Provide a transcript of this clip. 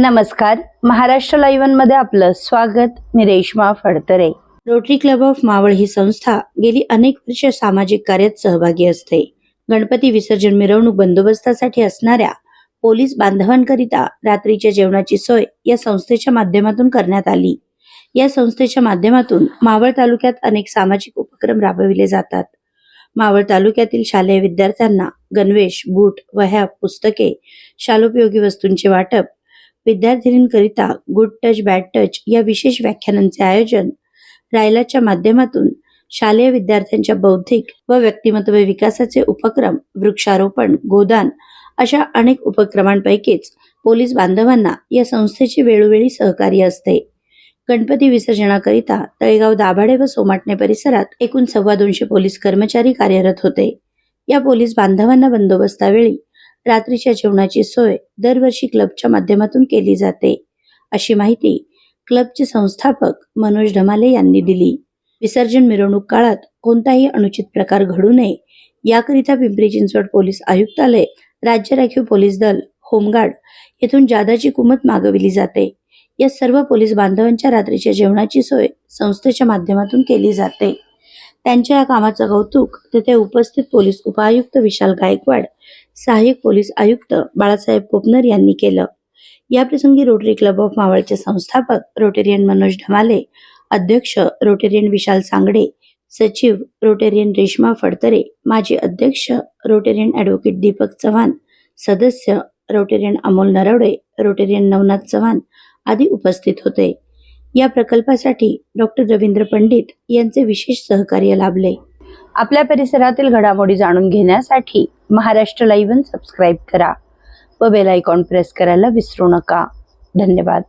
नमस्कार. महाराष्ट्र लाईव्हमध्ये आपलं स्वागत. मी Reshma Phadtare. Rotary Club of Maval ही संस्था गेली अनेक वर्ष सामाजिक कार्यात सहभागी असते. गणपती विसर्जन मिरवणूक बंदोबस्तासाठी असणाऱ्या पोलीस बांधवांकरिता रात्रीच्या जेवणाची सोय या संस्थेच्या माध्यमातून करण्यात आली. या संस्थेच्या माध्यमातून मावळ तालुक्यात अनेक सामाजिक उपक्रम राबविले जातात. मावळ तालुक्यातील शालेय विद्यार्थ्यांना गणवेश बूट वह्या पुस्तके शालोपयोगी वस्तूंचे वाटप विद्यार्थिनींकरिता गुड टच बॅड टच या विशेष व्याख्यानांचे आयोजन रायलाच्या माध्यमातून शालेय विद्यार्थ्यांच्या बौद्धिक व व्यक्तिमत्व विकासाचे उपक्रम वृक्षारोपण गोदान अशा अनेक उपक्रमांपैकीच पोलीस बांधवांना या संस्थेचे वेळोवेळी सहकार्य असते. गणपती विसर्जनाकरिता तळेगाव दाभाडे व सोमाटणे परिसरात एकूण सव्वा दोनशे पोलीस कर्मचारी कार्यरत होते. या पोलीस बांधवांना बंदोबस्तावेळी रात्रीच्या जेवणाची सोय दरवर्षी क्लबच्या माध्यमातून केली जाते. अशी माहिती क्लबचे संस्थापक मनोज ढमाले यांनी दिली. विसर्जन मिरवणूक काळात कोणताही अनुचित प्रकार घडू नये याकरिता पिंपरी चिंचवड पोलीस आयुक्तालय राज्य राखीव पोलीस दल होमगार्ड येथून जादाची कुमत मागविली जाते. या सर्व पोलीस बांधवांच्या रात्रीच्या जेवणाची सोय संस्थेच्या माध्यमातून केली जाते. त्यांच्या या कामाचं कौतुक तेथे उपस्थित पोलीस उपायुक्त विशाल गायकवाड सहाय्यक पोलीस आयुक्त बाळासाहेब कोपनर यांनी केलं. याप्रसंगी रोटरी क्लब ऑफ मावळचे संस्थापक रोटेरियन मनोज ढमाले अध्यक्ष रोटेरियन विशाल सांगडे सचिव रोटेरियन रेश्मा फडतरे माजी अध्यक्ष रोटेरियन ॲडव्होकेट दीपक चव्हाण सदस्य रोटेरियन अमोल नरवडे रोटेरियन नवनाथ चव्हाण आदी उपस्थित होते. या प्रकल्पासाठी डॉक्टर रवींद्र पंडित यांचे विशेष सहकार्य लाभले. आपल्या परिसरातील घडामोडी जाणून घेण्यासाठी महाराष्ट्र इव्हन सबस्क्राईब करा व बेल आयकॉन प्रेस करायला विसरू नका. धन्यवाद.